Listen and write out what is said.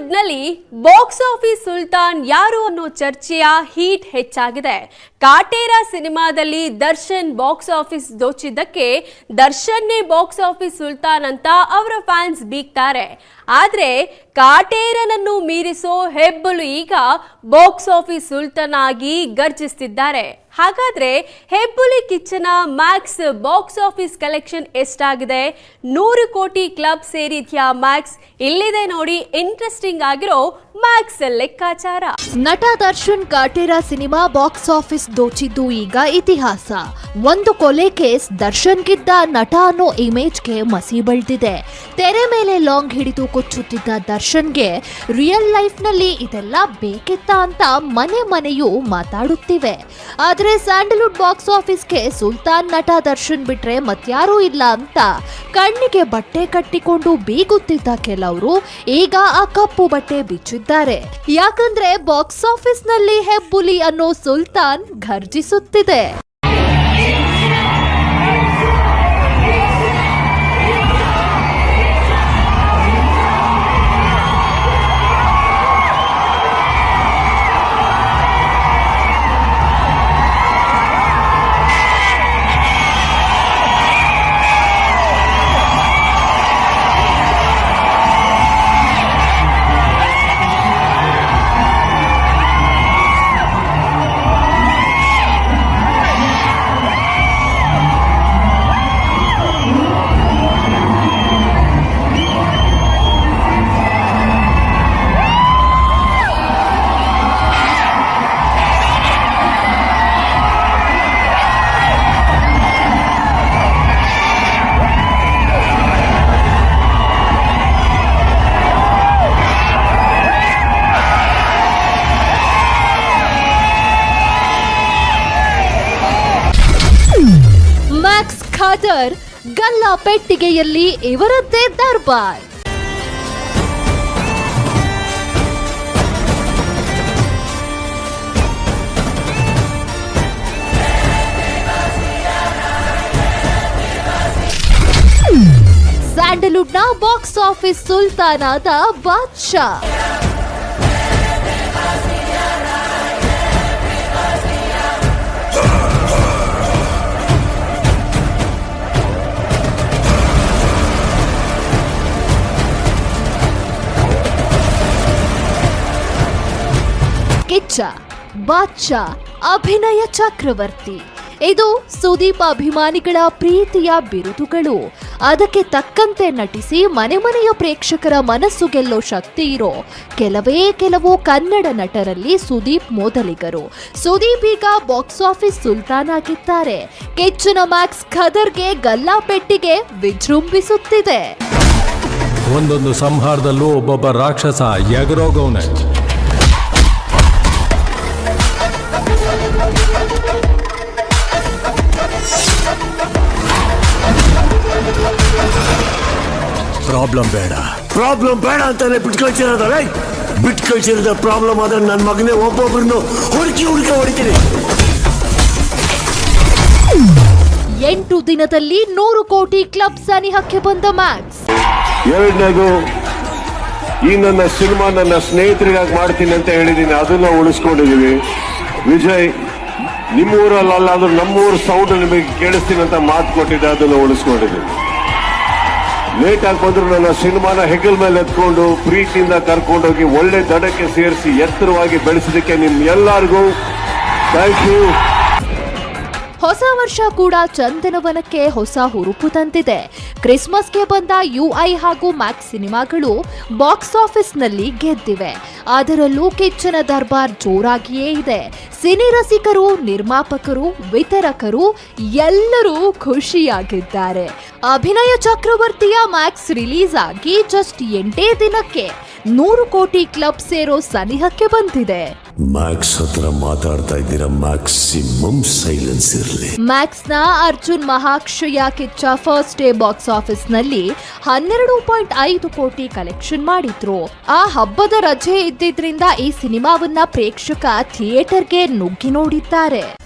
ಸ್ಯಾಂಡಲ್ವುಡ್ನಲ್ಲಿ box office Sultan ಯಾರು ಅನ್ನೋ ಚರ್ಚೆಯ ಹೀಟ್ ಹೆಚ್ಚಾಗಿದೆ. ಕಾಟೇರ ಸಿನಿಮಾದಲ್ಲಿ ದರ್ಶನ್ ಬಾಕ್ಸ್ ಆಫೀಸ್ ದೋಚಿದ್ದಕ್ಕೆ ದರ್ಶನ್ನೇ ಬಾಕ್ಸ್ ಆಫೀಸ್ ಸುಲ್ತಾನ್ ಅಂತ ಅವರ ಫ್ಯಾನ್ಸ್ ಬೀಗ್ತಾರೆ. ಆದ್ರೆ ಕಾಟೇರನನ್ನು ಮೀರಿಸೋ ಹೆಬ್ಬಲು ಈಗ ಬಾಕ್ಸ್ ಆಫೀಸ್ ಸುಲ್ತಾನ್ ಆಗಿ ಗರ್ಜಿಸ್ತಿದ್ದಾರೆ. ಹಾಗಾದ್ರೆ ಹೆಬ್ಬುಲಿ ಕಿಚ್ಚನ ಮ್ಯಾಕ್ಸ್ ಬಾಕ್ಸ್ ಆಫೀಸ್ ಕಲೆಕ್ಷನ್ ಎಷ್ಟಾಗಿದೆ? ನೂರು ಕೋಟಿ ಕ್ಲಬ್ ಸೇರಿದ್ಯಾ ಮ್ಯಾಕ್ಸ್? ಇಲ್ಲಿದೆ ನೋಡಿ ಇಂಟ್ರೆಸ್ಟಿಂಗ್ ಆಗಿರೋ ಮ್ಯಾಕ್ಸ್ ಲೆಕ್ಕಾಚಾರ. ನಟ Darshan Kaatera cinema box office ದೋಚಿದ್ದು ಈಗ ಇತಿಹಾಸ. ಒಂದು ಕೊಲೆ ಕೇಸ್ ದರ್ಶನ್ಗಿದ್ದ ನಟ ಅನ್ನೋ ಇಮೇಜ್ಗೆ ಮಸಿ ಬಳ್ದಿದೆ. ತೆರೆ ಮೇಲೆ ಲಾಂಗ್ ಹಿಡಿದು ಕೊಚ್ಚುತ್ತಿದ್ದ ದರ್ಶನ್ಗೆ ರಿಯಲ್ ಲೈಫ್ನಲ್ಲಿ ಇದೆಲ್ಲ ಬೇಕಿತ್ತ ಅಂತ ಮನೆ ಮನೆಯೂ ಮಾತಾಡುತ್ತಿವೆ. ಆದರೆ ಸ್ಯಾಂಡಲ್ವುಡ್ ಬಾಕ್ಸ್ ಆಫೀಸ್ಗೆ ಸುಲ್ತಾನ್ ನಟ ದರ್ಶನ್ ಬಿಟ್ರೆ ಮತ್ಯಾರೂ ಇಲ್ಲ ಅಂತ ಕಣ್ಣಿಗೆ ಬಟ್ಟೆ ಕಟ್ಟಿಕೊಂಡು ಬೀಗುತ್ತಿದ್ದ ಕೆಲವರು ಈಗ ಆ ಕಪ್ಪು ಬಟ್ಟೆ ಬಿಚ್ಚಿದ್ದಾರೆ. ಯಾಕಂದ್ರೆ ಬಾಕ್ಸ್ ಆಫೀಸ್ನಲ್ಲಿ ಹೆಬ್ಬುಲಿ ಅನ್ನೋ ಸುಲ್ತಾನ್ ಘರ್ಜಿಸುತ್ತಿದೆ. ಖಾದರ್ ಗಲ್ಲ ಪೆಟ್ಟಿಗೆಯಲ್ಲಿ ಇವರದ್ದೇ ದರ್ಬಾರ್. ಸ್ಯಾಂಡಲ್ವುಡ್ನ ಬಾಕ್ಸ್ ಆಫೀಸ್ ಸುಲ್ತಾನಾದ ಬಾದ್ಶಾ. ಬಾದ್ಶಾ, ಅಭಿನಯ ಚಕ್ರವರ್ತಿ. ಇದು ಸುದೀಪ್ ಅಭಿಮಾನಿಗಳ ಪ್ರೀತಿಯ ಬಿರುದುಗಳು. ಅದಕ್ಕೆ ತಕ್ಕಂತೆ ನಟಿಸಿ ಮನೆ ಮನೆಯ ಪ್ರೇಕ್ಷಕರ ಮನಸ್ಸು ಗೆಲ್ಲೋ ಶಕ್ತಿ ಇರೋ ಕೆಲವೇ ಕೆಲವು ಕನ್ನಡ ನಟರಲ್ಲಿ ಸುದೀಪ್ ಮೊದಲಿಗರು. ಸುದೀಪ್ ಈಗ ಬಾಕ್ಸ್ ಆಫೀಸ್ ಸುಲ್ತಾನ್ ಆಗಿದ್ದಾರೆ. ಕೆಚ್ಚನ ಮ್ಯಾಕ್ಸ್ ಖದರ್ಗೆ ಗಲ್ಲಾಪೆಟ್ಟಿಗೆ ವಿಜೃಂಭಿಸುತ್ತಿದೆ. ಒಂದೊಂದು ಸಂಹಾರದಲ್ಲೂ ಒಬ್ಬೊಬ್ಬ ರಾಕ್ಷಸ ಎಗರೋಗವನೆ ಪ್ರಾಬ್ಲಮ್ ಬೇಡ. ಪ್ರಾಬ್ಲಮ್ ಬೇಡ ಅಂತಾನೆ ಬಿಟ್ಟು ಕಳ್ಸಿರೋದಲ್ಲ ಬಿಟ್ಟು ಕಳ್ಸಿರೋದ ಪ್ರಾಬ್ಲಮ್ ಆದ್ರೆ ನನ್ನ ಮಗನೇ ಒಬ್ಬೊಬ್ರನ್ನು ಹುಡುಕಿ ಹುಡುಕಿ ಹೊಡಿತೀನಿ. ಎಂಟು ದಿನದಲ್ಲಿ ನೂರು ಕೋಟಿ ಕ್ಲಬ್ ಸನಿಹಕ್ಕೆ ಬಂದ ಮ್ಯಾಕ್ಸ್. ಎರಡನೇದು ಈ ನನ್ನ ಸಿನಿಮಾ ನನ್ನ ಸ್ನೇಹಿತರಿಗಾಗಿ ಮಾಡ್ತೀನಿ ಅಂತ ಹೇಳಿದ್ದೀನಿ ಅದನ್ನ ಉಳಿಸ್ಕೊಂಡಿದ್ದೀವಿ ವಿಜಯ್ ನಿಮ್ಮೂರಲ್ಲ ಆದ್ರೂ ನಮ್ಮೂರು ಸೌಂಡ್ ನಿಮಗೆ ಕೇಳಿಸ್ತೀನಿ ಅಂತ ಮಾತು ಕೊಟ್ಟಿದ್ದೆ ಅದನ್ನ ಉಳಿಸ್ಕೊಂಡಿದ್ದೀನಿ ಲೇಟ್ ಆಗಿ ಬಂದ್ರು ನನ್ನ ಸಿನಿಮಾನ ಹೆಗಲ್ ಮೇಲೆ ಎತ್ಕೊಂಡು ಪ್ರೀತಿಯಿಂದ ಕರ್ಕೊಂಡೋಗಿ ಒಳ್ಳೆ ದಡಕ್ಕೆ ಸೇರಿಸಿ ಎತ್ತರವಾಗಿ ಬೆಳೆಸಿದಕ್ಕೆ ನಿಮ್ ಎಲ್ಲರಿಗೂ ಥ್ಯಾಂಕ್ ಯು ಹೊಸ ವರ್ಷ ಕೂಡ ಚಂದನವನಕ್ಕೆ ಹೊಸ ಹುರುಪು ತಂದಿದೆ. ಕ್ರಿಸ್ಮಸ್ಗೆ ಬಂದ ಯುಐ ಹಾಗೂ ಮ್ಯಾಕ್ಸ್ ಸಿನಿಮಾಗಳು ಬಾಕ್ಸ್ ಆಫೀಸ್ನಲ್ಲಿ ಗೆದ್ದಿವೆ. ಅದರಲ್ಲೂ ಕಿಚ್ಚನ ದರ್ಬಾರ್ ಜೋರಾಗಿಯೇ ಇದೆ. ಸಿನಿ ರಸಿಕರು, ನಿರ್ಮಾಪಕರು, ವಿತರಕರು ಎಲ್ಲರೂ ಖುಷಿಯಾಗಿದ್ದಾರೆ. ಅಭಿನಯ ಚಕ್ರವರ್ತಿಯ ಮ್ಯಾಕ್ಸ್ ರಿಲೀಸ್ ಆಗಿ ಜಸ್ಟ್ ಎಂಟೇ ದಿನಕ್ಕೆ ನೂರು ಕೋಟಿ ಕ್ಲಬ್ ಸೇರೋ ಸನಿಹಕ್ಕೆ ಬಂದಿದೆ. ಮ್ಯಾಕ್ಸ್ ಹತ್ರ ಮಾತಾಡ್ತಾ ಇದ್ದೀರಾ ಮ್ಯಾಕ್ಸಿಮಮ್ ಸೈಲೆನ್ಸ್ ಇರಲಿ. ಮ್ಯಾಕ್ಸ್ನ Arjun Mahakshaya Kichcha first day box ಆಫೀಸ್ನಲ್ಲಿ ಹನ್ನೆರಡು ಪಾಯಿಂಟ್ ಐದು ಕೋಟಿ ಕಲೆಕ್ಷನ್ ಮಾಡಿದ್ರು? ಆ ಹಬ್ಬದ ರಜೆ ಇದ್ದಿದ್ರಿಂದ ಈ ಸಿನಿಮಾವನ್ನ ಪ್ರೇಕ್ಷಕ ಥಿಯೇಟರ್ಗೆ ನುಗ್ಗಿ ನೋಡಿದ್ದಾರೆ.